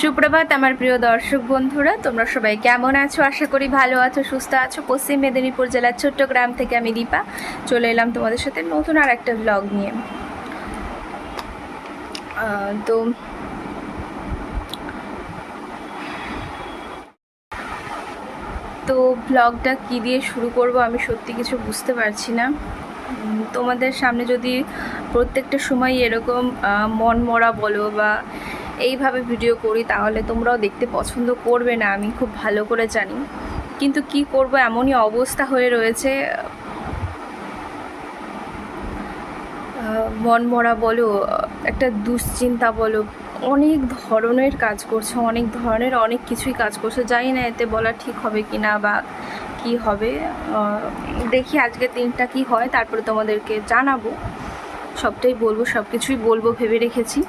সুপ্রভাত, আমার প্রিয় দর্শক বন্ধুরা, তোমরা সবাই কেমন আছো? আশা করি ভালো আছো, সুস্থ আছো। পশ্চিম মেদিনীপুর জেলার ছোট্ট গ্রাম থেকে আমি দীপা। চলে এলাম তোমাদের সাথে নতুন আর একটা ব্লগ নিয়ে তো তো ব্লগটা কী দিয়ে শুরু করব আমি সত্যি কিছু বুঝতে পারছি না। তোমাদের সামনে যদি প্রত্যেকটা সময় এরকম মন মরা বলো বা এইভাবে ভিডিও করি, তাহলে তোমরাও দেখতে পছন্দ করবে না, আমি খুব ভালো করে জানি। কিন্তু কি করব, এমনই অবস্থা হয়ে রয়েছে। মন মরা বলো, একটা দুশ্চিন্তা বলো, অনেক ধরনের কাজ করছে, অনেক ধরনের অনেক কিছুই কাজ করছে, জানি না এতে বলা ঠিক হবে কি না বা কি হবে। দেখি আজকে দিনটা কি হয়, তারপরে তোমাদেরকে জানাব। সবটাই বলব সব কিছুই বলব, ভেবে রেখেছি।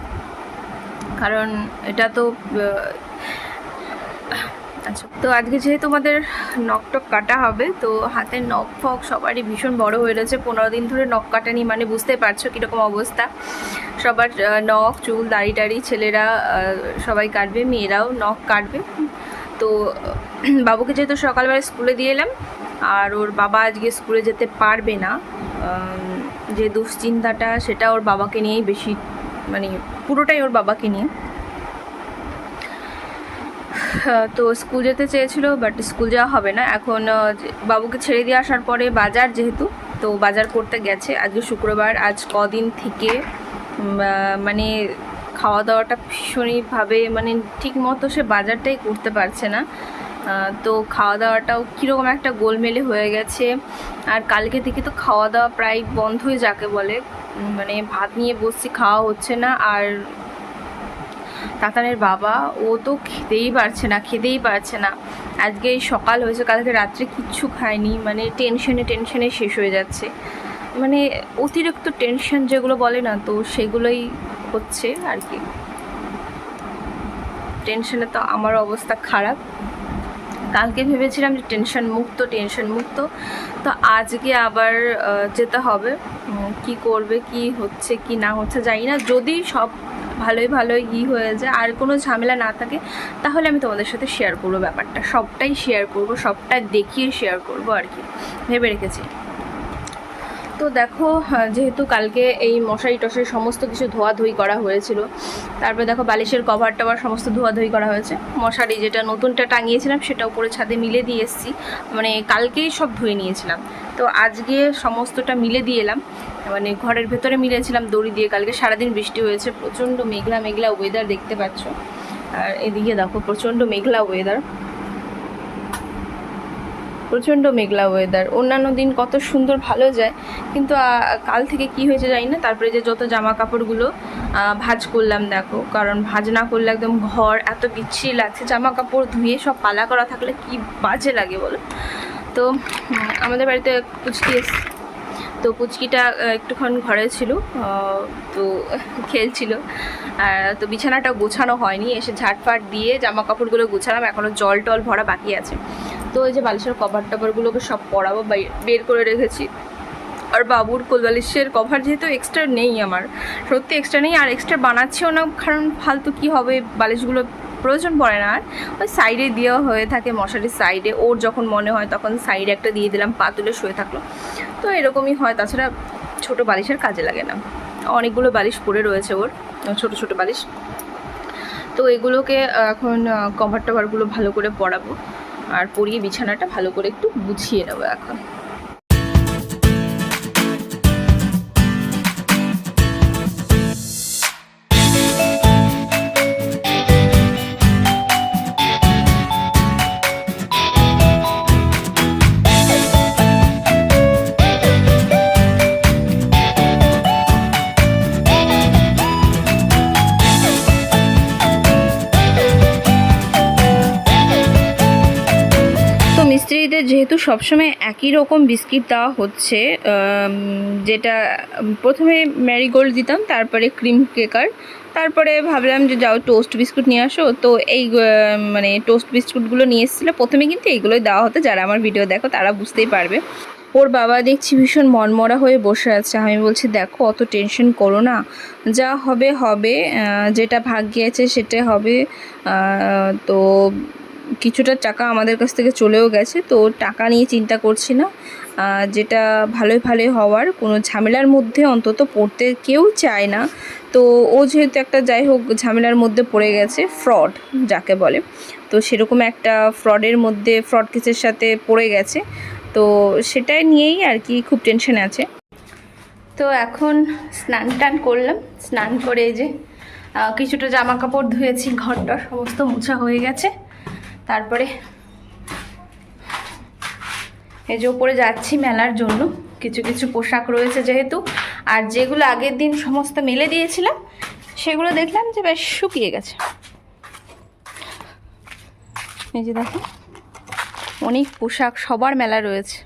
কারণ এটা তো আচ্ছা। তো আজকে যেহেতু আমাদের নখ টক কাটা হবে, তো হাতের নখ ফক সবারই ভীষণ বড় হয়ে রয়েছে। পনেরো দিন ধরে নখ কাটানি মানে বুঝতে পারছ কীরকম অবস্থা। সবার নখ, চুল দাড়ি টাড়ি ছেলেরা সবাই কাটবে, মেয়েরাও নখ কাটবে। তো বাবুকে যেহেতু সকালবেলা স্কুলে দিয়ে এলাম, আর ওর বাবা আজকে স্কুলে যেতে পারবে না যে দুশ্চিন্তাটা সেটা ওর বাবাকে নিয়েই বেশি মানে পুরোটাই ওর বাবাকে নিয়ে। তো স্কুল যেতে চেয়েছিল বাট স্কুল যাওয়া হবে না। এখন বাবুকে ছেড়ে দিয়ে আসার পরে বাজার যেহেতু, তো বাজার করতে গেছে। আজকে শুক্রবার, আজ কদিন থেকে মানে খাওয়া দাওয়াটা ভীষণইভাবে মানে ঠিক মতো সে বাজারটাই করতে পারছে না। তো খাওয়া দাওয়াটাও কীরকম একটা গোলমেলে হয়ে গেছে। আর কালকে থেকে তো খাওয়া দাওয়া প্রায় বন্ধই যাকে বলে। মানে ভাত নিয়ে বসছি, খাওয়া হচ্ছে না। আর তাতানের বাবা, ও তো খেতেই পারছে না, খেতেই পারছে না। আজকে সকাল হয়েছে, কালকে রাত্রে কিচ্ছু খায়নি। মানে টেনশনে টেনশনে শেষ হয়ে যাচ্ছে। মানে অতিরিক্ত টেনশন যেগুলো বলে না, তো সেগুলোই হচ্ছে আর কি। টেনশনে তো আমার অবস্থা খারাপ। কালকে ভেবেছিলাম যে টেনশন মুক্ত টেনশন মুক্ত। তো আজকে আবার যেতে হবে। কি করবে, কি হচ্ছে, কি না হচ্ছে জানি না। যদি সব ভালোই ভালোই ই হয়ে যায়, আর কোনো ঝামেলা না থাকে, তাহলে আমি তোমাদের সাথে শেয়ার করব ব্যাপারটা। সবটাই শেয়ার করব সবটাই দেখিয়ে শেয়ার করব আর কি। ভেবে রেখেছি। তো দেখো আহ, যেহেতু কালকে এই মশারি টশারি সমস্ত কিছু ধোয়াধুয়ি করা হয়েছিল তারপরে দেখো বালিশের কভার টভার সমস্ত ধোয়াধুয়ি করা হয়েছে। মশারি যেটা নতুনটা টাঙিয়েছিলাম সেটা উপরে ছাদে মিলে দিয়ে এসেছি। মানে কালকেই সব ধুয়ে নিয়েছিলাম। তো আজকে সমস্তটা মিলে দিয়ে এলাম। মানে ঘরের ভেতরে মিলেছিলাম দড়ি দিয়ে। কালকে সারাদিন বৃষ্টি হয়েছে প্রচণ্ড মেঘলা মেঘলা ওয়েদার দেখতে পাচ্ছ। আর এদিকে দেখো প্রচণ্ড মেঘলা ওয়েদার প্রচণ্ড মেঘলা ওয়েদার অন্যান্য দিন কত সুন্দর ভালো যায়, কিন্তু কাল থেকে কি হয়েছে জানি না। তারপরে যে যত জামা কাপড়গুলো ভাঁজ করলাম দেখো, কারণ ভাঁজ না করলে একদম ঘর এত বিচ্ছিরি লাগছে জামা কাপড় ধুয়ে সব পালা করা থাকলে কি বাজে লাগে বলো? তো, আমাদের বাড়িতে পুচকি এস তো পুচকিটা একটুক্ষণ ঘরে ছিল তো খেলছিল। আর তো বিছানাটা গোছানো হয়নি, এসে ঝাটফাট দিয়ে জামা কাপড়গুলো গোছালাম এখনও জল টল ভরা বাকি আছে। তো ওই যে বালিশের কভার টভারগুলোকে সব পরাবো, বের করে রেখেছি। আর বাবুর কোলবালিশের কভার যেহেতু এক্সট্রা নেই আমার, সত্যি এক্সট্রা নেই। আর এক্সট্রা বানাচ্ছেও না, কারণ ফালতু কি হবে? বালিশগুলো প্রয়োজন পড়ে না আর। ওই সাইডে দেওয়া হয়ে থাকে মশারির সাইডে ওর যখন মনে হয়, তখন সাইডে একটা দিয়ে দিলাম, পা তুলে শুয়ে থাকল। তো এরকমই হয়, তাছাড়া ছোট বালিশের কাজে লাগে না। অনেকগুলো বালিশ পড়ে রয়েছে ওর, ছোট ছোট বালিশ। তো এগুলোকে এখন কভার টভারগুলো ভালো করে পরাবো। আর পরিয়ে বিছানাটা ভালো করে একটু গুছিয়ে নেব এখন। যেহেতু সবসময় একই রকম বিস্কিট দেওয়া হচ্ছে যেটা প্রথমে ম্যারিগোল্ড দিতাম, তারপরে ক্রিম কেকার, তারপরে ভাবলাম যে যাও টোস্ট বিস্কুট নিয়ে আসো। তো এই মানে টোস্ট বিস্কুটগুলো নিয়ে এসেছিল। প্রথমে কিন্তু এইগুলোই দেওয়া হতো, যারা আমার ভিডিও দেখো তারা বুঝতেই পারবে। ওর বাবা দেখছি ভীষণ মনমরা হয়ে বসে আছে। আমি বলছি, দেখো, অত টেনশন করো না। যা হবে হবে। যেটা ভাগ্যে আছে সেটা হবে। তো কিছুটা টাকা আমাদের কাছ থেকে চলেও গেছে, তো টাকা নিয়ে চিন্তা করছি না। যেটা ভালোই ভালোই হওয়ার, কোনো ঝামেলার মধ্যে অন্তত পড়তে কেউ চায় না। তো ও যেহেতু একটা যাই হোক ঝামেলার মধ্যে পড়ে গেছে, ফ্রড যাকে বলে, তো সেরকম একটা ফ্রডের মধ্যে, ফ্রড কেসের সাথে পড়ে গেছে। তো সেটাই নিয়েই আর কি খুব টেনশন আছে। তো এখন স্নান টান করলাম, স্নান করে এই যে কিছুটা জামা কাপড় ধুয়েছি ঘরটা সমস্ত মোছা হয়ে গেছে। তারপরে এই যে ওপরে যাচ্ছি মেলার জন্য, কিছু কিছু পোশাক রয়েছে যেহেতু, আর যেগুলো আগের দিন সমস্ত মেলে দিয়েছিলাম, সেগুলো দেখলাম যে বেশ শুকিয়ে গেছে। এই যে দেখো, অনেক পোশাক সবার মেলা রয়েছে।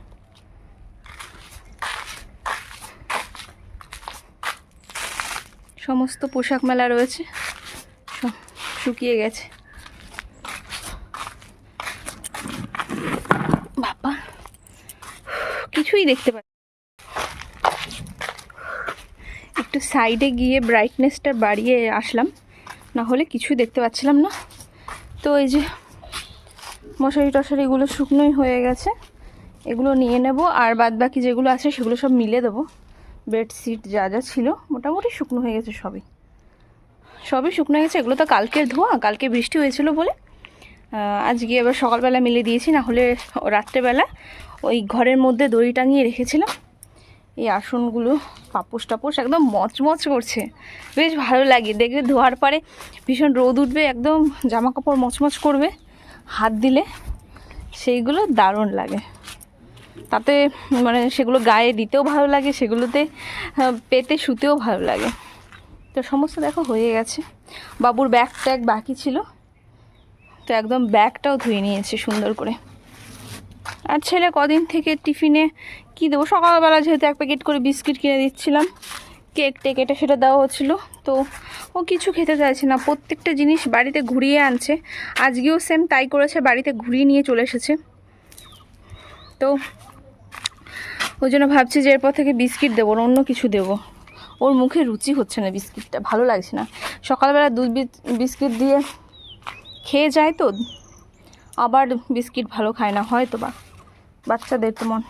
সমস্ত পোশাক মেলা রয়েছে শুকিয়ে গেছে বাবা কিছুই দেখতে পাচ্ছি একটু সাইডে গিয়ে ব্রাইটনেসটা বাড়িয়ে আসলাম। না হলে কিছুই দেখতে পাচ্ছিলাম না। তো এই যে মশারি টশারিগুলো শুকনোই হয়ে গেছে। এগুলো নিয়ে নেব আর বাদ বাকি যেগুলো আছে সেগুলো সব মিলে দেবো। বেডশিট যা যা ছিল, মোটামুটি শুকনো হয়ে গেছে সবই। সবই শুকনো হয়ে গেছে। এগুলো তো কালকের ধোয়া, কালকে বৃষ্টি হয়েছিল বলে। আজকে এবার সকালবেলা মিলে দিয়েছি, না হলে রাত্রেবেলা ওই ঘরের মধ্যে দড়ি টাঙিয়ে রেখেছিলাম। এই আসনগুলো পাপোশ টাপোশ একদম মচমচ করছে। বেশ ভালো লাগে। দেখবে ধোয়ার পরে ভীষণ রোদ উঠবে, একদম জামা কাপড় মচমচ করবে, হাত দিলে সেইগুলো দারুণ লাগে। তাতে মানে সেগুলো গায়ে দিতেও ভালো লাগে, সেগুলোতে পেতে শুতেও ভালো লাগে। তো সমস্ত দেখো হয়ে গেছে। বাবুর ব্যাগ ট্যাগ বাকি ছিল। তো একদম ব্যাগটাও ধুয়ে নিয়েছে সুন্দর করে। আর ছেলে কদিন থেকে টিফিনে কী দেবো? সকালবেলা যেহেতু এক প্যাকেট করে বিস্কিট কিনে দিচ্ছিলাম, কেক টেক এটা সেটা দেওয়া হচ্ছিল। তো ও কিছু খেতে চাইছে না, প্রত্যেকটা জিনিস বাড়িতে ঘুরিয়ে আনছে। আজকেও সেম তাই করেছে, বাড়িতে ঘুরিয়ে নিয়ে চলে এসেছে। তো ওই জন্য ভাবছি যে এরপর থেকে বিস্কিট দেবো না, অন্য কিছু দেবো। ওর মুখে রুচি হচ্ছে না বিস্কিটটা, ভালো লাগছে না। সকালবেলা দুধ বিস্কিট দিয়ে খেয়ে যায় তো, আবার বিস্কিট ভালো খায় না হয়তো বা বাচ্চাদের তো মন।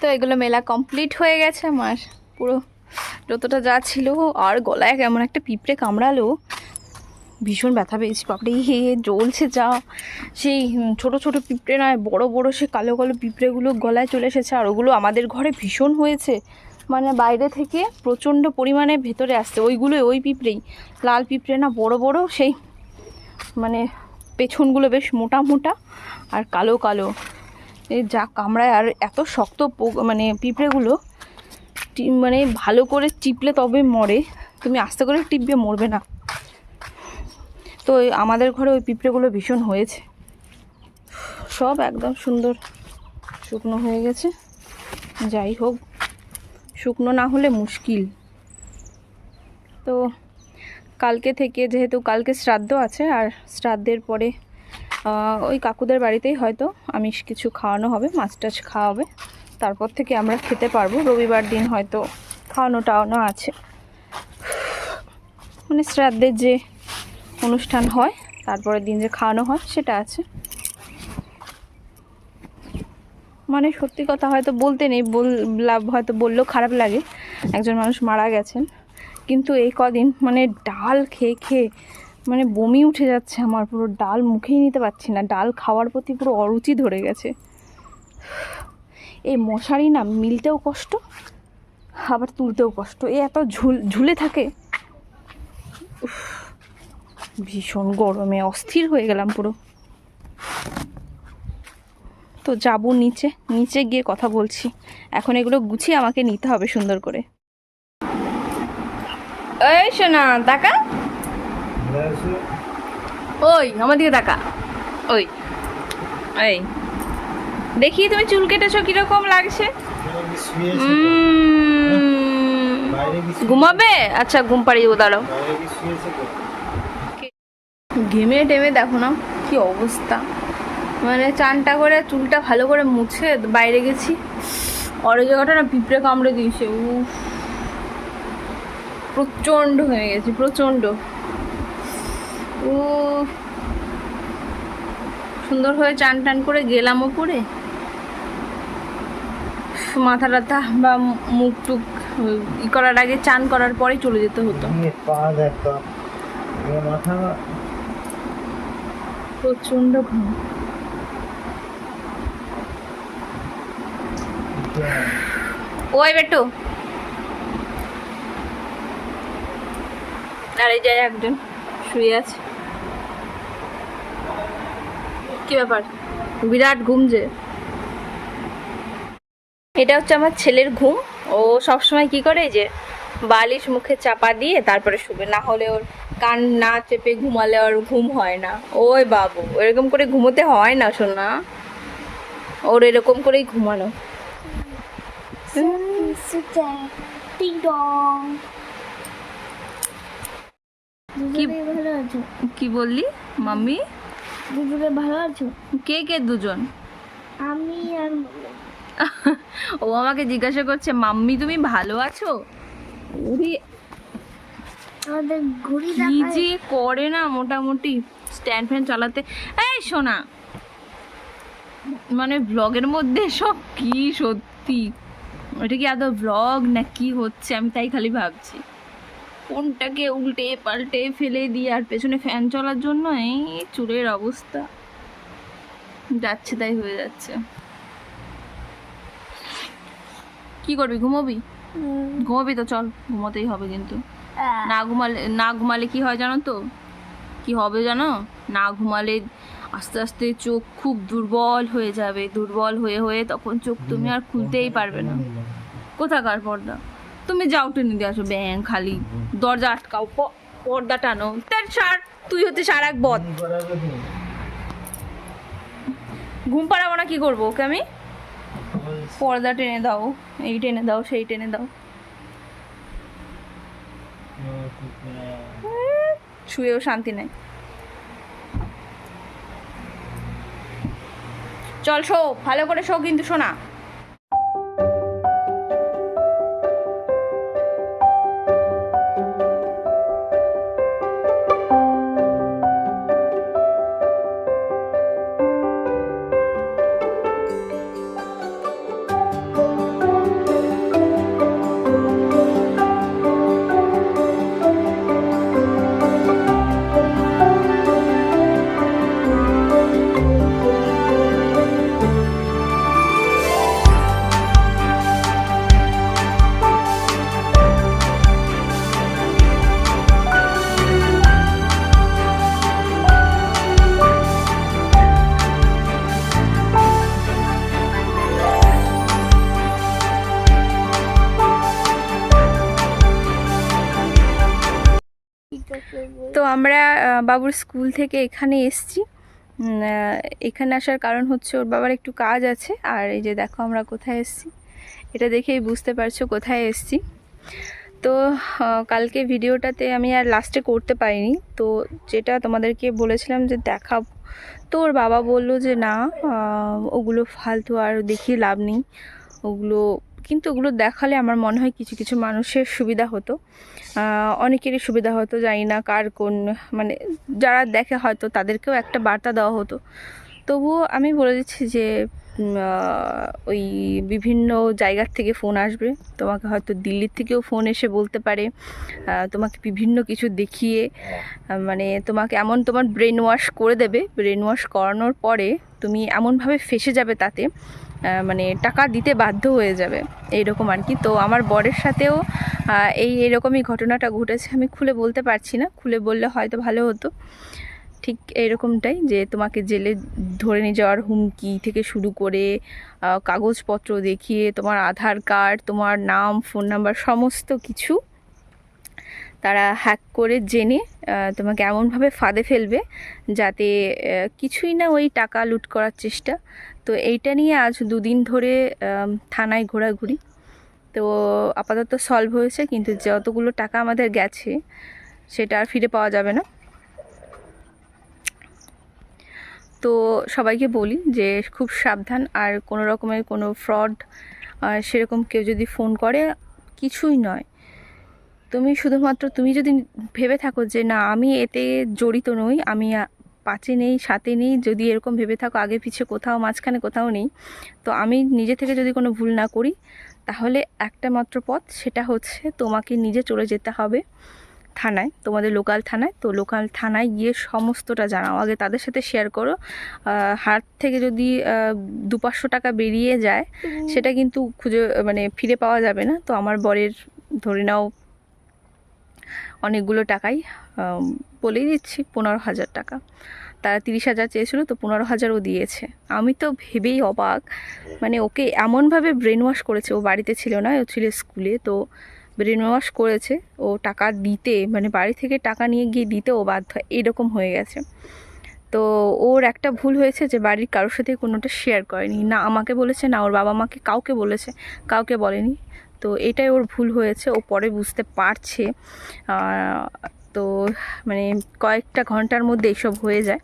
তো এগুলো মেলা কমপ্লিট হয়ে গেছে আমার। পুরো যতটা যা ছিল, আর গলায় কেমন একটা পিঁপড়ে কামড়ালো। ভীষণ ব্যথা পেয়েছি, বাপরে হে, জ্বলছে যা। সেই ছোট ছোট পিঁপড়ে নয়, বড় বড় সে কালো কালো পিঁপড়েগুলো গলায় চলে এসেছে, আর ওগুলো আমাদের ঘরে ভীষণ হয়েছে। মানে বাইরে থেকে প্রচণ্ড পরিমাণে ভেতরে আসছে, ওইগুলোই, ওই পিঁপড়েই। লাল পিঁপড়ে না, বড় বড় সেই মানে পেছনগুলো বেশ মোটা মোটা আর কালো কালো। এই যা কামড়ায় আর এত শক্ত মানে পিঁপড়েগুলো মানে ভালো করে টিপলে তবে মরে। তুমি আস্তে করে টিপবে, মরবে না। তো আমাদের ঘরে ওই পিঁপড়েগুলো ভীষণ হয়েছে। সব একদম সুন্দর শুকনো হয়ে গেছে। যাই হোক, শুকনো না হলে মুশকিল। তো কালকে থেকে যেহেতু কালকে শ্রাদ্ধ আছে আর শ্রাদ্ধের পরে ওই কাকুদের বাড়িতেই হয়তো আমিষ কিছু খাওয়ানো হবে, মাছ টাছ খাওয়াবে। তারপর থেকে আমরা খেতে পারব। রবিবার দিন হয়তো খাওয়ানো টাওয়ানো আছে। মানে শ্রাদ্ধের যে অনুষ্ঠান হয়, তারপরের দিন যে খাওয়ানো হয়, সেটা আছে। মানে সত্যি কথা হয়তো বলতে নেই বললাম হয়তো বললেও খারাপ লাগে। একজন মানুষ মারা গেছেন। কিন্তু এই কদিন মানে ডাল খেয়ে খেয়ে মানে বমি উঠে যাচ্ছে আমার, পুরো ডাল মুখেই নিতে পারছি না। ডাল খাওয়ার প্রতি পুরো অরুচি ধরে গেছে। এই মশারি না মিলতেও কষ্ট, আবার তুলতেও কষ্ট। এ এত ঝুল, ঝুলে থাকে। ভীষণ গরমে অস্থির হয়ে গেলাম পুরো। তো যাব নিচে নিচে গিয়ে কথা বলছি। এখন এগুলো গুছিয়ে আমাকে নিতে হবে সুন্দর করে। এই শোনা টাকা ওই, আমার দিকে তাকা। ওই, এই। দেখি তুমি চুল কেটেছো, কীরকম লাগছে? ঘুমাবে? আচ্ছা ঘুম পাড়িয়ে দেবো, দাঁড়াও। ঘেমে টেমে দেখো না, কি অবস্থা। মানে চানটা করে, চুলটা ভালো করে মুছে বাইরে গেছি। ওই জায়গাটা না পিঁপড়ে কামড়ে দিয়েছে, উফ। প্রচণ্ড হয়ে গেছে প্রচণ্ড। ও সুন্দর হয়ে চান টান করে গেলাম ওপরে। মাথা টাথা বা মুখ টুক ই করার আগে চান করার পরে চলে যেতে হতো। প্রচণ্ড ঘুম। ওই বেটু আর এই যায় একজন শুয়ে আছে। কি ব্যাপার? বিরাট ঘুম যে। এটা হচ্ছে আমার ছেলের ঘুম। ও সবসময় কি করে যে বালিশ মুখে চাপা দিয়ে তারপরে শুবে। না হলে ওর কান না চেপে ঘুমালে ওর ঘুম হয় না। ওই বাবু, এরকম করে ঘুমোতে হয় না শোনা ওর এরকম করেই ঘুমানো। কি- ভালো আছো? কি বললি মাম্মি? দুজনে ভালো আছো? কে কে দুজন? আমি আর ও আমাকে জিজ্ঞাসা করছে মাম্মি তুমি ভালো আছো? ওরে আমাদের ঘুড়ি কি যে করে না মোটামুটি স্ট্যান্ড ফ্যান চালাতে। এই শোনা মানে ব্লগের মধ্যে সব কি সত্যি? এটা কি আদৌ ব্লগ না কি হচ্ছে? আমি তাই খালি ভাবছি। কোনটাকে উল্টে পাল্টে ফেলে দিয়ে আর পেছনে ফ্যান চলার জন্য এই চুলের অবস্থা। যাচ্ছে তাই হয়ে যাচ্ছে। কি করবি ঘুমোবি? ঘুমাবি তো চল ঘুমোতেই হবে কিন্তু। না ঘুমালে না ঘুমালে কি হয় জানো তো? কি হবে জানো? না ঘুমালে আস্তে আস্তে চোখ খুব দুর্বল হয়ে যাবে। দুর্বল হয়ে হয়ে তখন চোখ তুমি আর খুলতেই পারবে না। কোথাকার পর্দা? তুমি যাও টেনে দিয়ে আসো ব্যাং খালি। দরজা আটকাও পর্দা টানো। তার সার, তুই হচ্ছে সার এক বদ। ঘুম পাড়াবো না, কি করব ওকে আমি? পর্দা টেনে দাও, এই টেনে দাও, সেই টেনে দাও। শুয়েও শান্তি নেই। চল শো, ভালো করে শো কিন্তু শোনা। আমরা বাবুর স্কুল থেকে এখানে এসছি। এখানে আসার কারণ হচ্ছে ওর বাবার একটু কাজ আছে। আর এই যে দেখো আমরা কোথায় এসছি। এটা দেখেই বুঝতে পারছ কোথায় এসছি। তো কালকে ভিডিওটাতে আমি আর লাস্টে করতে পারিনি। তো যেটা তোমাদেরকে বলেছিলাম যে দেখাবো। তো ওর বাবা বলল যে না ওগুলো ফালতু আর দেখিয়ে লাভ নেই। ওগুলো কিন্তু ওগুলো দেখালে আমার মনে হয় কিছু কিছু মানুষের সুবিধা হতো। অনেকেরই সুবিধা হতো, জানি না কার কোন মানে যারা দেখে হয়তো তাদেরকেও একটা বার্তা দেওয়া হতো। তবুও আমি বলে দিচ্ছি যে ওই বিভিন্ন জায়গার থেকে ফোন আসবে। তোমাকে হয়তো দিল্লির থেকেও ফোন এসে বলতে পারে। তোমাকে বিভিন্ন কিছু দেখিয়ে মানে তোমাকে এমন তোমার ব্রেন ওয়াশ করে দেবে। ব্রেন ওয়াশ করানোর পরে তুমি এমনভাবে ফেসে যাবে তাতে মানে টাকা দিতে বাধ্য হয়ে যাবে, এইরকম আর কি তো আমার বরের সাথেও এই এরকমই ঘটনাটা ঘটেছে, আমি খুলে বলতে পারছি না, খুলে বললে হয়তো ভালো হতো। ঠিক এরকমটাই যে তোমাকে জেলে ধরে নিয়ে যাওয়ার হুমকি থেকে শুরু করে কাগজপত্র দেখিয়ে, তোমার আধার কার্ড, তোমার নাম, ফোন নাম্বার, সমস্ত কিছু তারা হ্যাক করে জেনে তোমাকে এমনভাবে ফাঁদে ফেলবে যাতে কিছুই না ওই টাকা লুট করার চেষ্টা। তো এইটা নিয়ে আজ দুদিন ধরে থানায় ঘোরাঘুরি। তো আপাতত সলভ হয়েছে, কিন্তু যতগুলো টাকা আমাদের গেছে, সেটা আর ফিরে পাওয়া যাবে না। তো সবাইকে বলি যে খুব সাবধান, আর কোনো রকমের কোনো ফ্রড সেরকম কেউ যদি ফোন করে, কিছুই নয়। তুমি শুধুমাত্র তুমি যদি ভেবে থাকো যে না আমি এতে জড়িত নই আমি পাঁচে নেই সাথে নেই যদি এরকম ভেবে থাকো আগে পিছে কোথাও মাঝখানে কোথাও নেই তো আমি নিজে থেকে যদি কোনো ভুল না করি তাহলে একটা মাত্র পথ সেটা হচ্ছে তোমাকে নিজে চলে যেতে হবে থানায় তোমাদের লোকাল থানায়। তো লোকাল থানায় গিয়ে সমস্তটা জানাও। আগে তাদের সাথে শেয়ার করো। হাত থেকে যদি দু পাঁচশো টাকা বেরিয়ে যায় সেটা কিন্তু খুঁজে মানে ফিরে পাওয়া যাবে না। তো আমার বরের ধরে নাও অনেকগুলো টাকাই বলেই দিচ্ছি, পনেরো হাজার টাকা। তারা তিরিশ হাজার চেয়েছিল, তো পনেরো হাজারও দিয়েছে। আমি তো ভেবেই অবাক। মানে ওকে এমনভাবে ব্রেন ওয়াশ করেছে, ও বাড়িতে ছিল না, ও ছিল স্কুলে, তো ব্রেন ওয়াশ করেছে। ও টাকা দিতে মানে বাড়ি থেকে টাকা নিয়ে গিয়ে দিতে ও বাধ্য, এরকম হয়ে গেছে। তো ওর একটা ভুল হয়েছে যে বাড়ির কারোর সাথে কোনোটা শেয়ার করেনি। না, আমাকে বলেছে, না, ওর বাবা মাকে কাউকে বলেছে, কাউকে বলেনি। তো এটাই ওর ভুল হয়েছে, ও পরে বুঝতে পারছে। তো মানে কয়েকটা ঘণ্টার মধ্যে এইসব হয়ে যায়।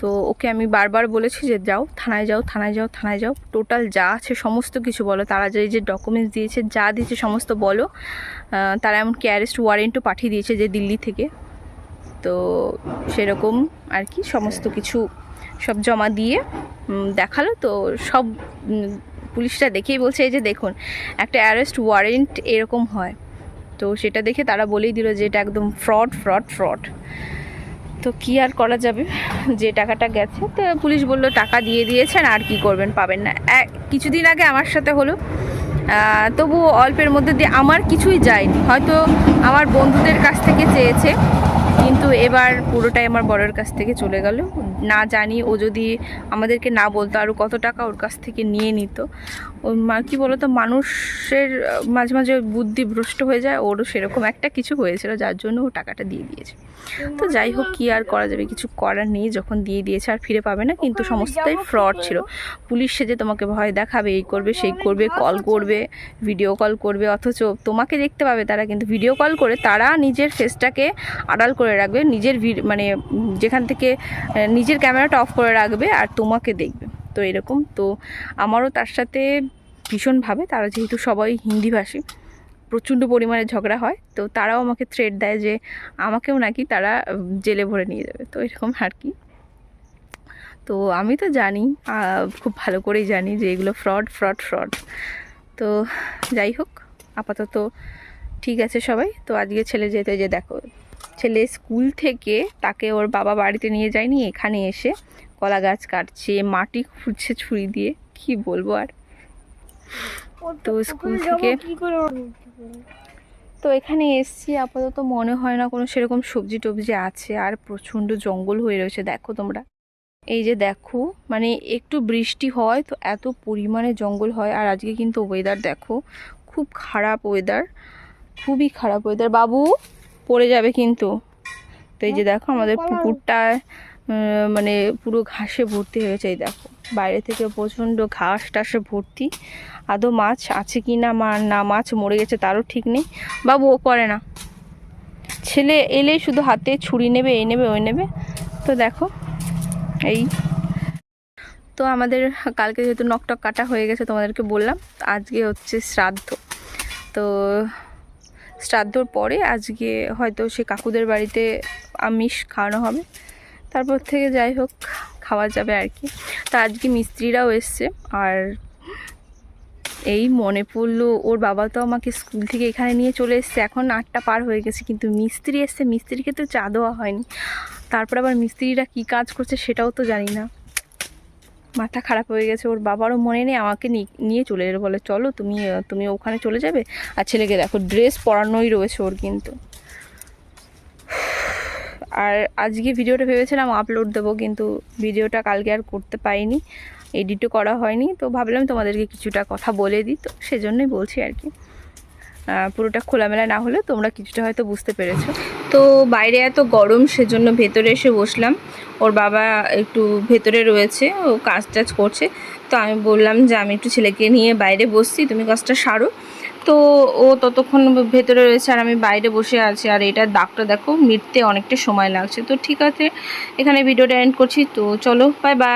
তো ওকে আমি বারবার বলেছি যে যাও, থানায় যাও থানায় যাও থানায় যাও। টোটাল যা আছে সমস্ত কিছু বলো। তারা যে যে ডকুমেন্টস দিয়েছে, যা দিয়েছে সমস্ত বলো। তারা এমনকি অ্যারেস্ট ওয়ারেন্টও পাঠিয়ে দিয়েছে যে দিল্লি থেকে। তো সেরকম আর কি সমস্ত কিছু সব জমা দিয়ে দেখাল। তো সব পুলিশরা দেখেই বলছে, এই যে দেখুন, একটা অ্যারেস্ট ওয়ারেন্ট এরকম হয়। তো সেটা দেখে তারা বলেই দিল যে এটা একদম ফ্রড ফ্রড ফ্রড তো কি আর করা যাবে? যে টাকাটা গেছে, তো পুলিশ বলল, টাকা দিয়ে দিয়েছেন, আর কি করবেন, পাবেন না। কিছুদিন আগে আমার সাথে হলো। তবু অল্পের মধ্যে দিয়ে আমার কিছুই যায়নি। হয়তো আমার বন্ধুদের কাছ থেকে চেয়েছে, কিন্তু এবার পুরোটাই আমার বড়ের কাছ থেকে চলে গেল। না জানি, ও যদি আমাদেরকে না বলতো আরও কত টাকা ওর কাছ থেকে নিয়ে নিত। কী বলতো, মানুষের মাঝে মাঝে বুদ্ধি ভ্রষ্ট হয়ে যায়, ওরও সেরকম একটা কিছু হয়েছিল, যার জন্য ও টাকাটা দিয়ে দিয়েছে। তো যাই হোক কি আর করা যাবে? কিছু করার নেই যখন দিয়ে দিয়েছে আর ফিরে পাবে না কিন্তু সমস্তটাই ফ্রড ছিল। পুলিশ সেজে তোমাকে ভয় দেখাবে এই করবে সেই করবে কল করবে ভিডিও কল করবে অথচ তোমাকে দেখতে পাবে তারা কিন্তু ভিডিও কল করে তারা নিজের ফেসটাকে আড়াল করে রাখবে নিজের মানে যেখান থেকে নিজের ক্যামেরাটা অফ করে রাখবে আর তোমাকে দেখবে। তো এরকম। তো আমারও তার সাথে ভীষণভাবে তারা যেহেতু সবাই হিন্দিভাষী প্রচণ্ড পরিমাণে ঝগড়া হয় তো তারাও আমাকে থ্রেড দেয় যে আমাকেও নাকি তারা জেলে ভরে নিয়ে যাবে। তো এরকম আর কি। তো আমি তো জানি খুব ভালো করেই জানি যে এগুলো ফ্রড ফ্রড ফ্রড তো যাই হোক আপাতত ঠিক আছে সবাই। তো আজকে ছেলে যেতে যে দেখো ছেলে স্কুল থেকে তাকে ওর বাবা বাড়িতে নিয়ে যায়নি এখানে এসে কলা গাছ কাটছে মাটি খুঁড়ছে ছুরি দিয়ে কি বলব আর? তো স্কুল থেকে তো এখানে এসছি আপাতত মনে হয় না কোনো সেরকম সবজি টবজি আছে আর প্রচণ্ড জঙ্গল হয়ে রয়েছে দেখো তোমরা। এই যে দেখো মানে একটু বৃষ্টি হয় তো এত পরিমাণে জঙ্গল হয় আর আজকে কিন্তু ওয়েদার দেখো খুব খারাপ ওয়েদার খুবই খারাপ ওয়েদার বাবু পড়ে যাবে কিন্তু। তো এই যে দেখো আমাদের পুকুরটা মানে পুরো ঘাসে ভর্তি হয়েছে এই দেখো। বাইরে থেকে প্রচণ্ড ঘাস টাসে ভর্তি। আদৌ মাছ আছে কি না না মাছ মরে গেছে তারও ঠিক নেই। বাবু ও করে না। ছেলে এলেই শুধু হাতে ছুরি নেবে, এই নেবে, ওই নেবে। তো দেখো, এই। তো আমাদের কালকে যেহেতু নকটক কাটা হয়ে গেছে তোমাদেরকে বললাম আজকে হচ্ছে শ্রাদ্ধ। তো শ্রাদ্ধর পরে আজকে হয়তো সে কাকুদের বাড়িতে আমিষ খাওয়ানো হবে। তারপর থেকে যাই হোক খাওয়া যাবে আর কি। তা আজকে মিস্ত্রিরাও এসছে। আর এই মনে পড়ল, ওর বাবা তো আমাকে স্কুল থেকে এখানে নিয়ে চলে এসছে। এখন আটটা পার হয়ে গেছে, কিন্তু মিস্ত্রি এসছে। মিস্ত্রিকে তো চা দেওয়া হয়নি। তারপর আবার মিস্ত্রিরা কী কাজ করছে সেটাও তো জানি না। মাথা খারাপ হয়ে গেছে। ওর বাবারও মনে নেই, আমাকে নিয়ে চলে এলো। বলে, চলো, তুমি তুমি ওখানে চলে যাবে। আর ছেলেকে দেখো ড্রেস পরানোই রয়েছে ওর কিন্তু। আর আজকে ভিডিওটা ভেবেছিলাম আপলোড দেবো, কিন্তু ভিডিওটা কালকে আর করতে পারিনি এডিটও করা হয়নি, তো ভাবলাম তোমাদেরকে কিছুটা কথা বলে দিই, তো সেজন্যই বলছি আর কি। পুরোটা খোলামেলা না হলে তোমরা কিছুটা হয়তো বুঝতে পেরেছ। তো বাইরে এত গরম, সেজন্য ভেতরে এসে বসলাম। ওর বাবা একটু ভেতরে রয়েছে, ও কাজ টাজ করছে। তো আমি বললাম যে, আমি একটু ছেলেকে নিয়ে বাইরে বসছি, তুমি কাজটা সারো। তো ও ততক্ষণ ভেতরে রয়েছে আর আমি বাইরে বসে আছি। আর এটা দাগটা দেখো, মিটতে অনেকটা সময় লাগছে। তো ঠিক আছে, এখানে ভিডিওটা এন্ড করছি। তো চলো বাই বাই